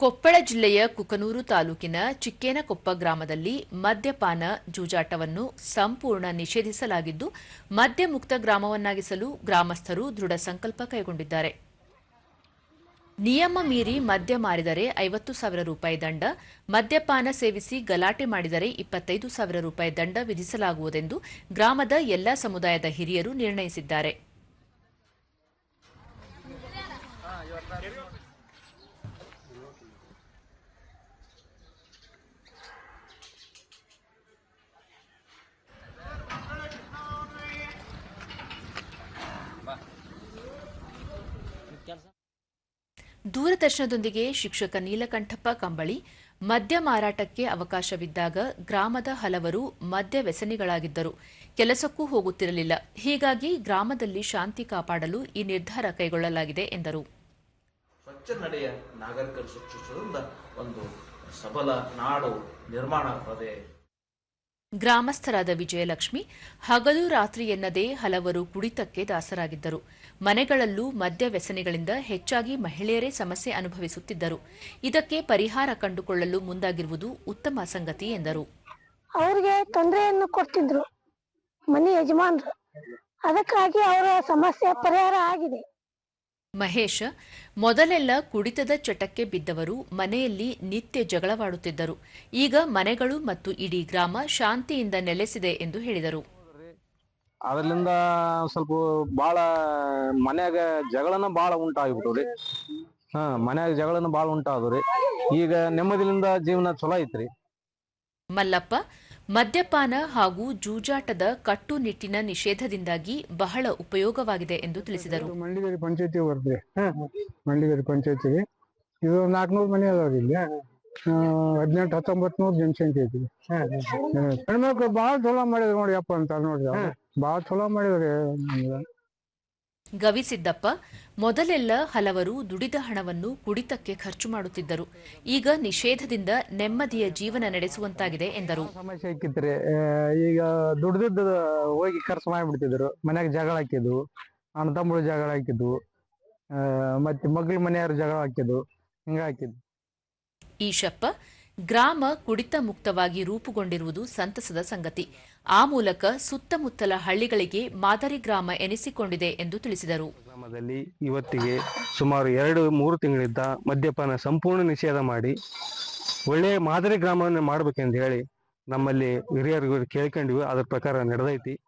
ಕೊಪ್ಪಳ ಜಿಲ್ಲೆಯ ಕುಕನೂರು ತಾಲೂಕಿನ ಚಿಕ್ಕೇನಕೊಪ್ಪ ಗ್ರಾಮದಲ್ಲಿ ಮದ್ಯಪಾನ ಜೂಜಾಟವನ್ನು ಸಂಪೂರ್ಣ ನಿಷೇಧಿಸಲಾಗಿದ್ದು ಮದ್ಯ ಮುಕ್ತ ಗ್ರಾಮವನ್ನಾಗಿಸಲು ಗ್ರಾಮಸ್ಥರು ದೃಢ ಸಂಕಲ್ಪ ಕೈಗೊಂಡಿದ್ದಾರೆ. ನಿಯಮ ಮೀರಿ ಮದ್ಯ ಮಾರಿದರೆ ಐವತ್ತು ಸಾವಿರ ರೂಪಾಯಿ ದಂಡ, ಮದ್ಯಪಾನ ಸೇವಿಸಿ ಗಲಾಟೆ ಮಾಡಿದರೆ ಇಪ್ಪತ್ತೈದು ಸಾವಿರ ರೂಪಾಯಿ ದಂಡ ವಿಧಿಸಲಾಗುವುದೆಂದು ಗ್ರಾಮದ ಎಲ್ಲಾ ಸಮುದಾಯದ ಹಿರಿಯರು ನಿರ್ಣಯಿಸಿದ್ದಾರೆ. ದೂರದರ್ಶನದೊಂದಿಗೆ ಶಿಕ್ಷಕ ನೀಲಕಂಠಪ್ಪ ಕಂಬಳಿ, ಮದ್ಯ ಮಾರಾಟಕ್ಕೆ ಅವಕಾಶವಿದ್ದಾಗ ಗ್ರಾಮದ ಹಲವರು ಮದ್ಯ ವ್ಯಸನಿಗಳಾಗಿದ್ದರು. ಕೆಲಸಕ್ಕೂ ಹೋಗುತ್ತಿರಲಿಲ್ಲ. ಹೀಗಾಗಿ ಗ್ರಾಮದಲ್ಲಿ ಶಾಂತಿ ಕಾಪಾಡಲು ಈ ನಿರ್ಧಾರ ಕೈಗೊಳ್ಳಲಾಗಿದೆ ಎಂದರು. ಸ್ವಚ್ಛ ನಡೆಯ ನಾಗರಿಕರು ಸೃಷ್ಟಿಸುವುದರಿಂದ ಒಂದು ಸಬಲ ನಾಡು ನಿರ್ಮಾಣ ಗ್ರಾಮಸ್ಥರಾದ ವಿಜಯಲಕ್ಷ್ಮಿ ಹಗಲು ರಾತ್ರಿ ಎನ್ನದೇ ಹಲವರು ಕುಡಿತಕ್ಕೆ ದಾಸರಾಗಿದ್ದರು. ಮನೆಗಳಲ್ಲೂ ಮದ್ಯ ವ್ಯಸನಿಗಳಿಂದ ಹೆಚ್ಚಾಗಿ ಮಹಿಳೆಯರೇ ಸಮಸ್ಯೆ ಅನುಭವಿಸುತ್ತಿದ್ದರು. ಇದಕ್ಕೆ ಪರಿಹಾರ ಕಂಡುಕೊಳ್ಳಲು ಮುಂದಾಗಿರುವುದು ಉತ್ತಮ ಸಂಗತಿ ಎಂದರು. ಅವರಿಗೆ ತೊಂದರೆಯನ್ನು ಕೊಡ್ತಿದ್ರು ಮನೆ ಯಜಮಾನರು. ಅದಕ್ಕಾಗಿ ಅವರ ಸಮಸ್ಯೆ ಪರಿಹಾರ ಆಗಿದೆ. ಮಹೇಶ ಮೊದಲೆಲ್ಲ ಕುಡಿತದ ಚಟಕ್ಕೆ ಬಿದ್ದವರು, ಮನೆಯಲ್ಲಿ ನಿತ್ಯ ಜಗಳವಾಡುತ್ತಿದ್ದರು. ಈಗ ಮನೆಗಳು ಮತ್ತು ಇಡೀ ಗ್ರಾಮ ಶಾಂತಿಯಿಂದ ನೆಲೆಸಿದೆ ಎಂದು ಹೇಳಿದರು. ಅದರಿಂದ ಸ್ವಲ್ಪ ಬಾಳ ಮನ್ಯಾಗ ಜಗಳನ ಬಾಳ ಉಂಟಾಗ್ಬಿಟ್ಟವ್ರಿ. ಹಾ, ಮನ್ಯಾಗ ಜಗಳನ ಬಾಳ ಉಂಟಾದ್ರಿ ಈಗ ನೆಮ್ಮದಿಲಿಂದ ಜೀವನ ಚಲೋ ಐತ್ರಿ. ಮಲ್ಲಪ್ಪ ಮದ್ಯಪಾನ ಹಾಗೂ ಜೂಜಾಟದ ಕಟ್ಟುನಿಟ್ಟಿನ ನಿಷೇಧದಿಂದಾಗಿ ಬಹಳ ಉಪಯೋಗವಾಗಿದೆ ಎಂದು ತಿಳಿಸಿದರು. ಮಂಡಿಗೇರಿ ಪಂಚಾಯತಿ ಬರ್ತದೆ ಮಂಡಿಗೇರಿ ಪಂಚಾಯತಿಗೆ. ಇದು ನಾಲ್ಕುನೂರು ಮನೆ ಅದಾವ್ರಿ ಇಲ್ಲಿ. ಹದಿನೆಂಟು ಹತ್ತೊಂಬತ್ತು ನೂರು ಜನಸಂಖ್ಯೆ ಐತಿ. ಹೆಣ್ಮಕ್ಳು ಭಾಳ ಚಲೋ ಮಾಡಿದ್ರು ನೋಡಿ ಅಪ್ಪ ಅಂತ ನೋಡ್ರಿ ಬಾಳ ಭಾಳ ಚಲೋ ಮಾಡಿದ್ರಿ. ಗವಿಸಿದ್ದಪ್ಪ ಮೊದಲೆಲ್ಲ ಹಲವರು ದುಡಿದ ಹಣವನ್ನು ಕುಡಿತಕ್ಕೆ ಖರ್ಚು ಮಾಡುತ್ತಿದ್ದರು. ಈಗ ನಿಷೇಧದಿಂದ ನೆಮ್ಮದಿಯ ಜೀವನ ನಡೆಸುವಂತಾಗಿದೆ ಎಂದರು. ಸಮಸ್ಯೆ ಹಾಕಿದ್ರೆ ಈಗ ದುಡ್ದಿದ್ದ ಹೋಗಿ ಖರ್ಚು ಮಾಡಿಬಿಡ್ತಿದ್ರು ಮನ್ಯಾಗ ಜಗಳ ಹಾಕಿದ್ವು ಅಣ್ಣ ತಮ್ಮಳು ಜಗಳ ಹಾಕಿದ್ವು ಮತ್ತೆ ಮಗಳ ಮನೆಯವರು ಜಗಳ ಹಾಕಿದ್ವು ಹಿಂಗ ಹಾಕಿದ್ವು ಈಶಪ್ಪ ಗ್ರಾಮ ಕುಡಿತ ಮುಕ್ತವಾಗಿ ರೂಪುಗೊಂಡಿರುವುದು ಸಂತಸದ ಸಂಗತಿ. ಆ ಮೂಲಕ ಸುತ್ತಮುತ್ತಲ ಹಳ್ಳಿಗಳಿಗೆ ಮಾದರಿ ಗ್ರಾಮ ಎನಿಸಿಕೊಂಡಿದೆ ಎಂದು ತಿಳಿಸಿದರು. ಗ್ರಾಮದಲ್ಲಿ ಇವತ್ತಿಗೆ ಸುಮಾರು ಎರಡು ಮೂರು ತಿಂಗಳಿಂದ ಮದ್ಯಪಾನ ಸಂಪೂರ್ಣ ನಿಷೇಧ ಮಾಡಿ ಒಳ್ಳೆಯ ಮಾದರಿ ಗ್ರಾಮವನ್ನು ಮಾಡಬೇಕೆಂದು ಹೇಳಿ ನಮ್ಮಲ್ಲಿ ಹಿರಿಯರು ಕೇಳ್ಕೊಂಡಿವಿ. ಅದರ ಪ್ರಕಾರ ನಡೆದೈತಿ.